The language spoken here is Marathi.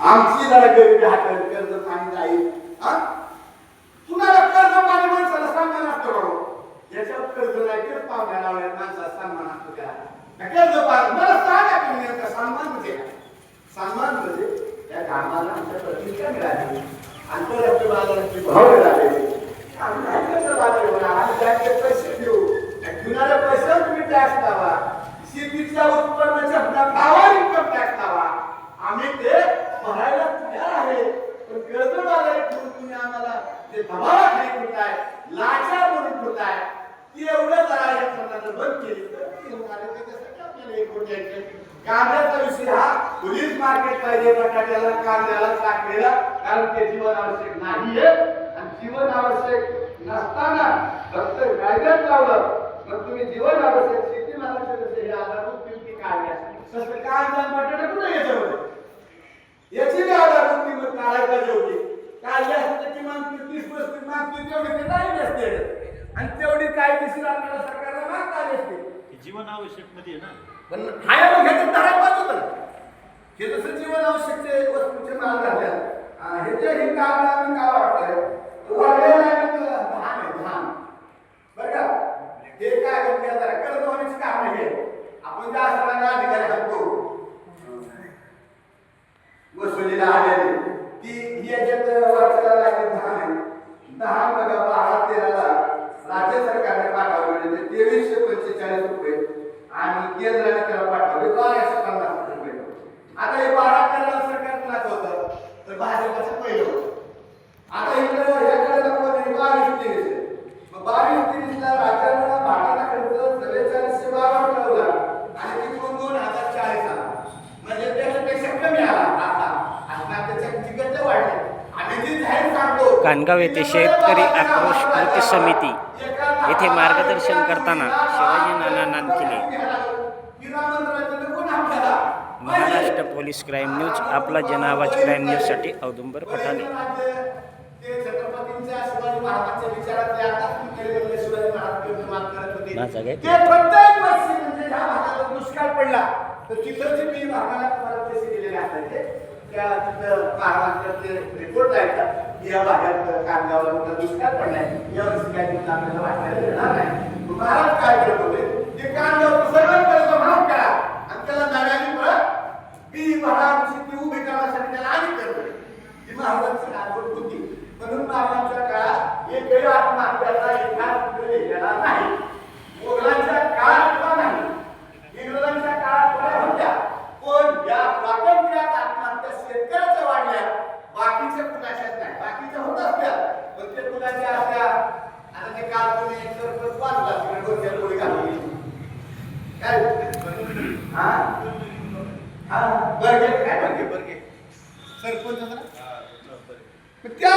आमची जरा गरिबी हाताळली कर्ज पाणी जाईल तुम्हाला कर्ज पाणी माणसाला सन्मान असतो बाबा याच्यावर कर्ज नाही तेच पाहुण्या लावल्या माणसाला सन्मान असतो त्याला. कर्ज पाणी मला सांगा तुम्ही नेमका सन्मान म्हणजे काय? सन्मान म्हणजे त्या कामाला आमच्या प्रतिष्ठा मिळाली. आंतरराष्ट्रीय बाजाराची भाव मिळाले. पैसे घेऊ घेणाऱ्या पैशावर तुम्ही टॅक्स लावा. शेतीच्या उत्पन्नाच्या भावावर इन्कम टॅक्स लावा. आम्ही ते पाहायला तयार आहे. पण कर्ज बाजारी ठेवून तुम्ही आम्हाला. जे दबावाखाली ठेवताय लाचार म्हणून ठेवताय ती एवढं जरा या सरकारनं बंद केली तर ती होणार आहे. त्याच्यासाठी आपल्याला एक कोटी कांद्याचा विषय हा. पोलीस मार्केट पाहिजे बटाट्याला कांद्याला साखरेला. कारण ते जीवन आवश्यक नाहीये. आणि जीवन आवश्यक नसताना फक्त कायद्यात लावलं. मग तुम्ही जीवन आवश्यक शेती मालाचे जसे हे आधारभूत किमती काढल्या तसं कांदा बटाटा कुठे येतो याची बी आधारभूत किंमत काढायला पाहिजे होती. काढली असते तर किमान तीस पस्तीस मागतील तेवढी ते नाही असते आणि तेवढी कायदेशीर आपल्याला सरकारला मागता आली असते. हे जीवन आवश्यकमध्ये आहे ना. पण हाय मग होतं ना. हे जसं जीवन आवश्यकचे वस्तूचे माल झाल्या हे जे हे काम आम्ही का वाटतंय वाढलेलं आहे तर धान आहे धान बरं का? हे काय करते जरा कर्ज होण्याची काम नाही हे. आपण ज्या असताना अधिकारी हक्को वसुलीला आलेले. ती ही याच्यात वाचायला लागेल दहा आहे दहा बघा बारा तेराला राज्य सरकारने पाठवले म्हणजे तेवीसशे पंचेचाळीस रुपये आणि केंद्राने त्याला पाठवले बाराशे पन्नास रुपये. आता हे बारा तेराला सरकार कुणाचं होतं तर भाजपचं पहिलं होतं आता इकडं याकडे दाखवलं हे बावीस तेवीस आहे. मग बावीस तेवीसला राज्याला भाटाचा खर्च चव्वेचाळीसशे बावन्न ठरवला आणि तिकडून दोन हजार चाळीस आला म्हणजे त्याच्यापेक्षा कमी आला आता आता त्याच्या तिकडचे वाढले आम्ही जी जाहीर सांगतो कानगाव येथे शेतकरी आक्रोश कृती समिती येथे मार्गदर्शन करताना Shivaji Nana नानकिले. Maharashtra police crime news आपला जनआवाज क्राईम न्यूजसाठी औदुंबर पठाणे. माझा काय? म्हणजे दुष्काळ पडला तर मी पैसे दिलेले असायचे त्या तिथं महाराष्ट्रातले रिपोर्ट जायचा या भागात कांद्यावर मोठा दुष्काळ पडलाय. या वर्षी काय तिथं आपल्याला वाटायला येणार नाही. महाराज काय करत होते? ते कांद्यावर सगळं कर्ज माफ करा. आणि त्याला नव्याने परत बी महाराजांची ती उभी करण्यासाठी त्याला आधी करतो ही महाराजांची लागवड होती. म्हणून महाराजांच्या काळात एकही आत्महत्याचा एखाद कुठे गेला नाही मोगलांच्या काळात सुद्धा नाही इंग्रजांच्या काळात थोड्या होत्या पण या स्वातंत्र्यात आत्महत्या शेतकऱ्याच्या वाढल्या बाकीच्या कुणाच्याच नाही बाकीच्या होत असत्या पण ते कुणाच्या असत्या आता ते काल तुम्ही एक सरपंच वाचला तिकडे डोक्यात गोळी घालून काय हा हा बरगे काय बरगे बरगे सरपंच त्या